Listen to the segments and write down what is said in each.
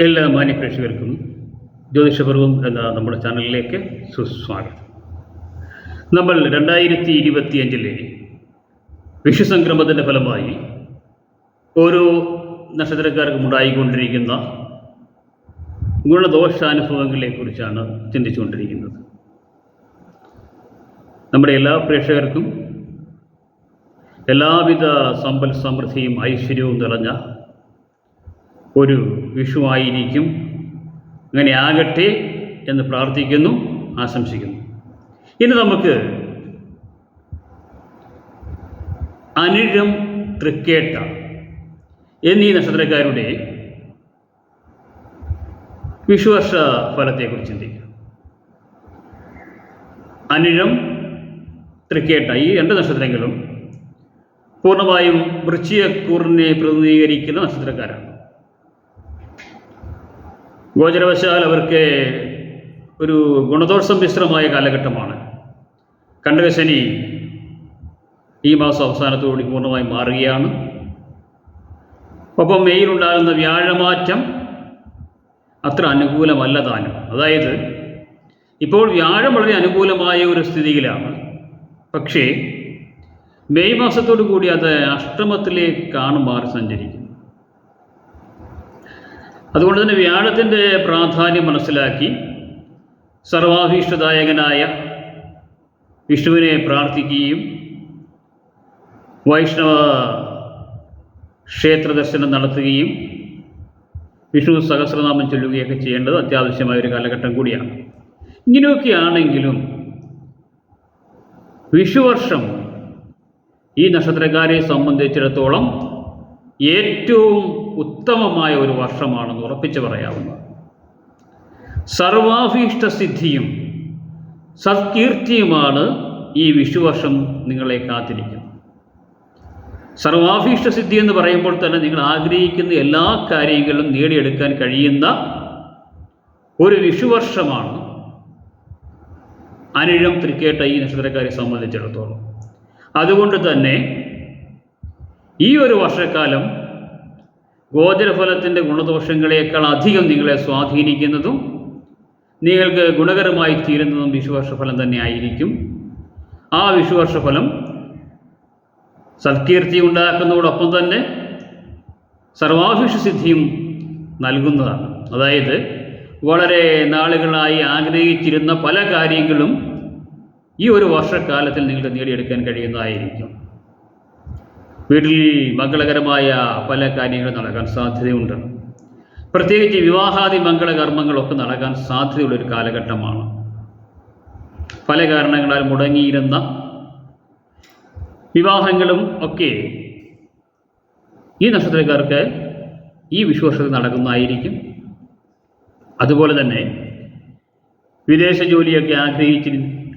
എല്ലാ മാന്യപ്രേക്ഷകർക്കും ജ്യോതിഷപർവം എന്ന നമ്മുടെ ചാനലിലേക്ക് സുസ്വാഗതം. നമ്മൾ രണ്ടായിരത്തി ഇരുപത്തിയഞ്ചിലെ വിഷുസംക്രമത്തിന്റെ ഫലമായി ഓരോ നക്ഷത്രക്കാർക്കും ഉണ്ടായിക്കൊണ്ടിരിക്കുന്ന ഗുണദോഷാനുഭവങ്ങളെക്കുറിച്ചാണ് ചിന്തിച്ചുകൊണ്ടിരിക്കുന്നത്. നമ്മുടെ എല്ലാ പ്രേക്ഷകർക്കും എല്ലാവിധ സമ്പൽ സമൃദ്ധിയും ഐശ്വര്യവും നിറഞ്ഞ ഒരു വിഷുവായിരിക്കും. അങ്ങനെ ആകട്ടെ എന്ന് പ്രാർത്ഥിക്കുന്നു ആശംസിക്കുന്നു. ഇനി നമുക്ക് അനിഴം തൃക്കേട്ട എന്നീ നക്ഷത്രക്കാരുടെ വിഷുവർഷ ഫലത്തെക്കുറിച്ച് ചിന്തിക്കാം. അനിഴം തൃക്കേട്ട ഈ രണ്ട് നക്ഷത്രങ്ങളും പൂർണമായും വൃശ്ചിയക്കൂറിനെ പ്രതിനിധീകരിക്കുന്ന നക്ഷത്രക്കാരാണ്. ഗോചരവശാൽ അവർക്ക് ഒരു ഗുണദോഷം മിശ്രമായ കാലഘട്ടമാണ്. കണ്ടകശനി ഈ മാസം അവസാനത്തോടുകൂടി പൂർണമായി മാറുകയാണ്. ഒപ്പം മെയിലുണ്ടാകുന്ന വ്യാഴമാറ്റം അത്ര അനുകൂലമല്ല താനും. അതായത് ഇപ്പോൾ വ്യാഴം വളരെ അനുകൂലമായ ഒരു സ്ഥിതിയിലാണ്. പക്ഷേ മെയ് മാസത്തോടു കൂടി അത് അഷ്ടമത്തിലേക്കാണ് മാറി സഞ്ചരിക്കുന്നത്. അതുകൊണ്ട് തന്നെ വ്യാഴത്തിന്റെ പ്രാധാന്യം മനസ്സിലാക്കി സർവാഭീഷ്ടദായകനായ വിഷ്ണുവിനെ പ്രാർത്ഥിക്കുകയും വൈഷ്ണവ ക്ഷേത്ര ദർശനം നടത്തുകയും വിഷ്ണു സഹസ്രനാമം ചൊല്ലുകയൊക്കെ ചെയ്യേണ്ടത് അത്യാവശ്യമായ ഒരു കാലഘട്ടം കൂടിയാണ്. ഇങ്ങനെയൊക്കെ ആണെങ്കിലും വിഷുവർഷം ഈ നക്ഷത്രക്കാരെ സംബന്ധിച്ചിടത്തോളം ഏറ്റവും ഉത്തമമായ ഒരു വർഷമാണെന്ന് ഉറപ്പിച്ച് പറയാവുന്നത് സർവാഭീഷ്ട സിദ്ധിയും സത്കീർത്തിയുമാണ് ഈ വിഷുവർഷം നിങ്ങളെ കാത്തിരിക്കുന്നത്. സർവാഭീഷ്ട സിദ്ധി എന്ന് പറയുമ്പോൾ തന്നെ നിങ്ങൾ ആഗ്രഹിക്കുന്ന എല്ലാ കാര്യങ്ങളും നേടിയെടുക്കാൻ കഴിയുന്ന ഒരു വിഷുവർഷമാണ് അനിഴം തൃക്കേട്ട ഈ നക്ഷത്രക്കാരെ സംബന്ധിച്ചിടത്തോളം. അതുകൊണ്ട് തന്നെ ഈ ഒരു വർഷക്കാലം ഗോചരഫലത്തിന്റെ ഗുണദോഷങ്ങളെക്കാൾ അധികം നിങ്ങളെ സ്വാധീനിക്കുന്നതും നിങ്ങൾക്ക് ഗുണകരമായി തീരുന്നതും വിഷുവർഷഫലം തന്നെ ആയിരിക്കും ആ വിഷുവർഷഫലം സത്കീർത്തി ഉണ്ടാക്കുന്നതോടൊപ്പം തന്നെ സർവാഭിഷ സിദ്ധിയും നൽകുന്നതാണ്. അതായത് വളരെ നാളുകളായി ആഗ്രഹിച്ചിരുന്ന പല കാര്യങ്ങളും ഈ ഒരു വർഷക്കാലത്തിൽ നിങ്ങൾക്ക് നേടിയെടുക്കാൻ കഴിയുന്നതായിരിക്കും. വീട്ടിൽ മംഗളകരമായ പല കാര്യങ്ങളും നടക്കാൻ സാധ്യതയുണ്ട്. പ്രത്യേകിച്ച് വിവാഹാദി മംഗളകർമ്മങ്ങളൊക്കെ നടക്കാൻ സാധ്യതയുള്ളൊരു കാലഘട്ടമാണ്. പല കാരണങ്ങളാൽ മുടങ്ങിയിരുന്ന വിവാഹങ്ങളും ഒക്കെ ഈ നക്ഷത്രക്കാർക്ക് ഈ വിശ്വാസത്തിൽ നടക്കുന്നതായിരിക്കും. അതുപോലെ തന്നെ വിദേശ ജോലിയൊക്കെ ആഗ്രഹിച്ചി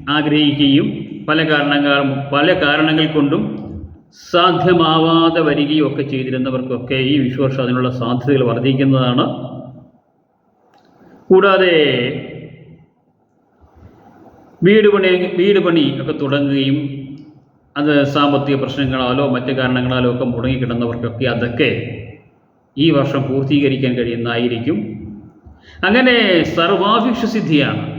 ആഗ്രഹിക്കുകയും പല കാരണങ്ങൾ പല കാരണങ്ങൾ കൊണ്ടും സാധ്യമാവാതെ വരികയും ഒക്കെ ചെയ്തിരുന്നവർക്കൊക്കെ ഈ വിശ്വാസം അതിനുള്ള സാധ്യതകൾ വർദ്ധിക്കുന്നതാണ്. കൂടാതെ വീട് പണി വീട് പണി ഒക്കെ തുടങ്ങുകയും അത് സാമ്പത്തിക പ്രശ്നങ്ങളാലോ മറ്റ് കാരണങ്ങളാലോ ഒക്കെ മുടങ്ങിക്കിടന്നവർക്കൊക്കെ അതൊക്കെ ഈ വർഷം പൂർത്തീകരിക്കാൻ കഴിയുന്നതായിരിക്കും. അങ്ങനെ സർവാഭിക്ഷസിദ്ധിയാണ്.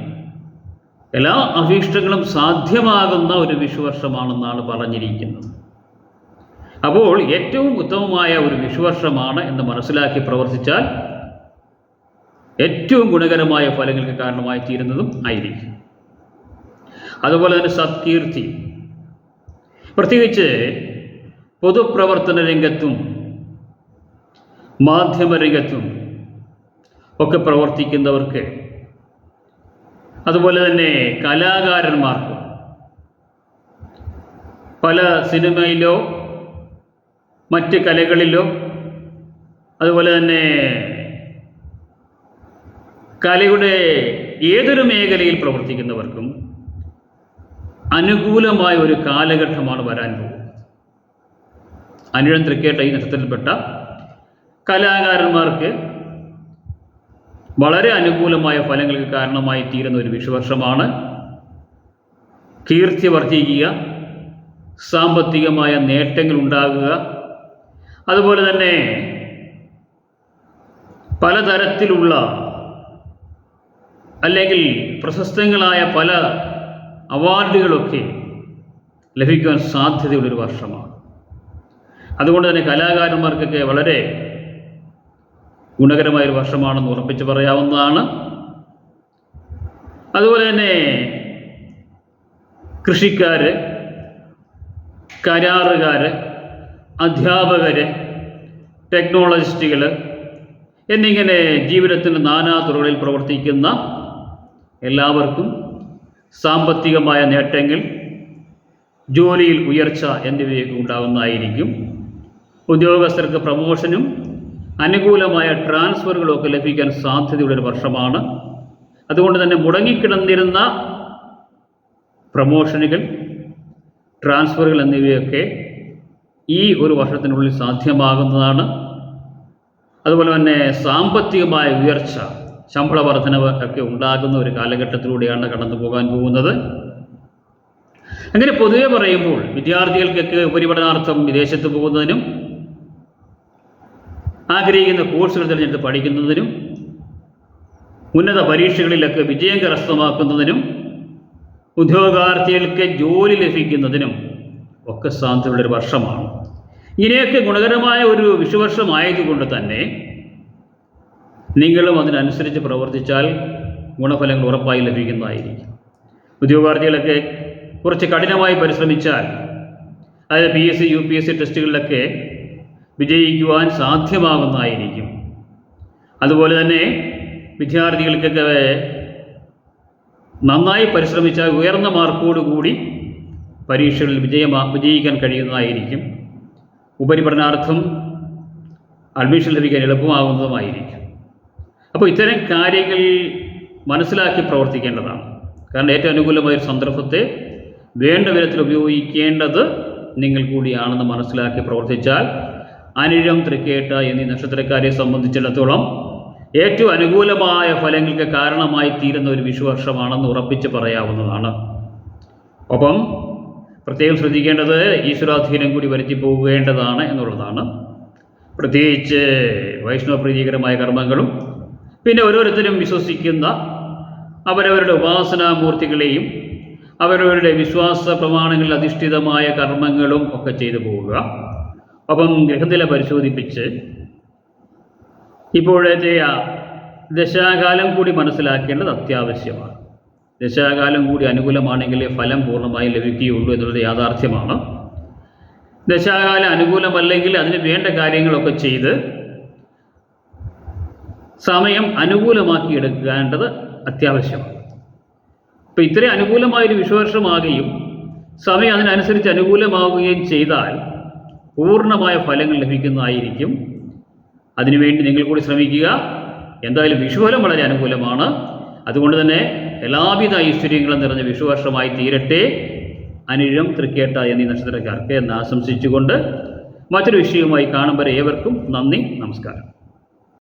എല്ലാ അഭീഷ്ടങ്ങളും സാധ്യമാകുന്ന ഒരു വിഷുവർഷമാണെന്നാണ് പറഞ്ഞിരിക്കുന്നത്. അപ്പോൾ ഏറ്റവും ഉത്തമമായ ഒരു വിഷുവർഷമാണ് എന്ന് മനസ്സിലാക്കി പ്രവർത്തിച്ചാൽ ഏറ്റവും ഗുണകരമായ ഫലങ്ങൾക്ക് കാരണമായി തീരുന്നതും ആയിരിക്കും. അതുപോലെ തന്നെ സത്കീർത്തി. പ്രത്യേകിച്ച് പൊതുപ്രവർത്തന രംഗത്തും മാധ്യമരംഗത്തും ഒക്കെ പ്രവർത്തിക്കുന്നവർക്ക് അതുപോലെ തന്നെ കലാകാരന്മാർക്ക് പല സിനിമയിലോ മറ്റ് കലകളിലോ അതുപോലെ തന്നെ കലയുടെ ഏതൊരു മേഖലയിൽ പ്രവർത്തിക്കുന്നവർക്കും അനുകൂലമായ ഒരു കാലഘട്ടമാണ് വരാൻ പോകുന്നത്. അനുഴം തൃക്കേട്ട ഈ നക്ഷത്രത്തിൽപ്പെട്ട കലാകാരന്മാർക്ക് വളരെ അനുകൂലമായ ഫലങ്ങൾക്ക് കാരണമായി തീരുന്ന ഒരു വിഷുവർഷമാണ് കീർത്തി വർദ്ധിക്കുക സാമ്പത്തികമായ നേട്ടങ്ങൾ ഉണ്ടാകുക അതുപോലെ തന്നെ പലതരത്തിലുള്ള അല്ലെങ്കിൽ പ്രശസ്തങ്ങളായ പല അവാർഡുകളൊക്കെ ലഭിക്കുവാൻ സാധ്യതയുള്ളൊരു വർഷമാണ്. അതുകൊണ്ട് തന്നെ കലാകാരന്മാർക്കൊക്കെ വളരെ ഗുണകരമായൊരു വർഷമാണെന്ന് ഉറപ്പിച്ച് പറയാവുന്നതാണ്. അതുപോലെ തന്നെ കൃഷിക്കാർ കരാറുകാർ അധ്യാപകർ ടെക്നോളജിസ്റ്റുകൾ എന്നിങ്ങനെ ജീവിതത്തിന്റെ നാനാ തുറകളിൽ പ്രവർത്തിക്കുന്ന എല്ലാവർക്കും സാമ്പത്തികമായ നേട്ടങ്ങൾ ജോലിയിൽ ഉയർച്ച എന്നിവയൊക്കെ ഉണ്ടാകുന്നതായിരിക്കും. ഉദ്യോഗസ്ഥർക്ക് പ്രമോഷനും അനുകൂലമായ ട്രാൻസ്ഫറുകളൊക്കെ ലഭിക്കാൻ സാധ്യതയുള്ളൊരു വർഷമാണ്. അതുകൊണ്ട് തന്നെ മുടങ്ങിക്കിടന്നിരുന്ന പ്രമോഷനുകൾ ട്രാൻസ്ഫറുകൾ എന്നിവയൊക്കെ ഈ ഒരു വർഷത്തിനുള്ളിൽ സാധ്യമാകുന്നതാണ്. അതുപോലെ തന്നെ സാമ്പത്തികമായ ഉയർച്ച ശമ്പള വർധനവ് ഒക്കെ ഉണ്ടാകുന്ന ഒരു കാലഘട്ടത്തിലൂടെയാണ് കടന്നു പോകാൻ പോകുന്നത്. അങ്ങനെ പൊതുവെ പറയുമ്പോൾ വിദ്യാർത്ഥികൾക്കൊക്കെ ഉപരിപഠനാർത്ഥം വിദേശത്ത് പോകുന്നതിനും ആഗ്രഹിക്കുന്ന കോഴ്സുകൾ തിരഞ്ഞെടുത്ത് പഠിക്കുന്നതിനും ഉന്നത പരീക്ഷകളിലൊക്കെ വിജയം കരസ്ഥമാക്കുന്നതിനും ഉദ്യോഗാർത്ഥികൾക്ക് ജോലി ലഭിക്കുന്നതിനും ഒക്കെ സാധ്യതയുള്ളൊരു വർഷമാണ്. ഇങ്ങനെയൊക്കെ ഗുണകരമായ ഒരു വിഷുവർഷമായതുകൊണ്ട് തന്നെ നിങ്ങളും അതിനനുസരിച്ച് പ്രവർത്തിച്ചാൽ ഗുണഫലങ്ങൾ ഉറപ്പായി ലഭിക്കുന്നതായിരിക്കും. ഉദ്യോഗാർത്ഥികളൊക്കെ കുറച്ച് കഠിനമായി പരിശ്രമിച്ചാൽ അതായത് P S C U P S C ടെസ്റ്റുകളിലൊക്കെ വിജയിക്കുവാൻ സാധ്യമാകുന്നതായിരിക്കും. അതുപോലെ തന്നെ വിദ്യാർത്ഥികൾക്കൊക്കെ നന്നായി പരിശ്രമിച്ചാൽ ഉയർന്ന മാർക്കോടുകൂടി പരീക്ഷകളിൽ വിജയമാ വിജയിക്കാൻ കഴിയുന്നതായിരിക്കും. ഉപരിപഠനാർത്ഥം അഡ്മിഷൻ ലഭിക്കാൻ എളുപ്പമാകുന്നതുമായിരിക്കും. അപ്പോൾ ഇത്തരം കാര്യങ്ങൾ മനസ്സിലാക്കി പ്രവർത്തിക്കേണ്ടതാണ്. കാരണം ഏറ്റവും അനുകൂലമായ ഒരു സന്ദർഭത്തെ വേണ്ട വിധത്തിൽ ഉപയോഗിക്കേണ്ടത് നിങ്ങൾ കൂടിയാണെന്ന് മനസ്സിലാക്കി പ്രവർത്തിച്ചാൽ അനിഴം തൃക്കേട്ട എന്നീ നക്ഷത്രക്കാരെ സംബന്ധിച്ചിടത്തോളം ഏറ്റവും അനുകൂലമായ ഫലങ്ങൾക്ക് കാരണമായി തീരുന്ന ഒരു വിഷുവർഷമാണെന്ന് ഉറപ്പിച്ച് പറയാവുന്നതാണ്. ഒപ്പം പ്രത്യേകം ശ്രദ്ധിക്കേണ്ടത് ഈശ്വരാധീനം കൂടി വരുത്തി പോകേണ്ടതാണ് എന്നുള്ളതാണ്. പ്രത്യേകിച്ച് വൈഷ്ണവ പ്രീതികരമായ കർമ്മങ്ങളും പിന്നെ ഓരോരുത്തരും വിശ്വസിക്കുന്ന അവരവരുടെ ഉപാസനാമൂർത്തികളെയും അവരവരുടെ വിശ്വാസ പ്രമാണങ്ങളിൽ അധിഷ്ഠിതമായ കർമ്മങ്ങളും ഒക്കെ ചെയ്തു പോവുക. അപ്പം ഗ്രഹനില പരിശോധിപ്പിച്ച് ഇപ്പോഴത്തെ ദശാകാലം കൂടി മനസ്സിലാക്കേണ്ടത് അത്യാവശ്യമാണ്. ദശാകാലം കൂടി അനുകൂലമാണെങ്കിലേ ഫലം പൂർണമായും ലഭിക്കുകയുള്ളൂ എന്നുള്ളത് യാഥാർത്ഥ്യമാണ്. ദശാകാലം അനുകൂലമല്ലെങ്കിൽ അതിന് വേണ്ട കാര്യങ്ങളൊക്കെ ചെയ്ത് സമയം അനുകൂലമാക്കി എടുക്കേണ്ടത് അത്യാവശ്യമാണ്. ഇപ്പം ഇത്രയും അനുകൂലമായൊരു വിശ്വാസമാകുകയും സമയം അതിനനുസരിച്ച് അനുകൂലമാവുകയും ചെയ്താൽ പൂർണമായ ഫലങ്ങൾ ലഭിക്കുന്നതായിരിക്കും. അതിനുവേണ്ടി നിങ്ങൾ കൂടി ശ്രമിക്കുക. എന്തായാലും വിഷുഫലം വളരെ അനുകൂലമാണ്. അതുകൊണ്ട് തന്നെ എല്ലാവിധ ഐശ്വര്യങ്ങളും നിറഞ്ഞ വിഷുവർഷമായി തീരട്ടെ. അനിഴം തൃക്കേട്ട എന്നീ നക്ഷത്രക്കാർക്ക് എന്ന് ആശംസിച്ചുകൊണ്ട് മറ്റൊരു വിഷയവുമായി കാണും വരെ ഏവർക്കും നന്ദി നമസ്കാരം.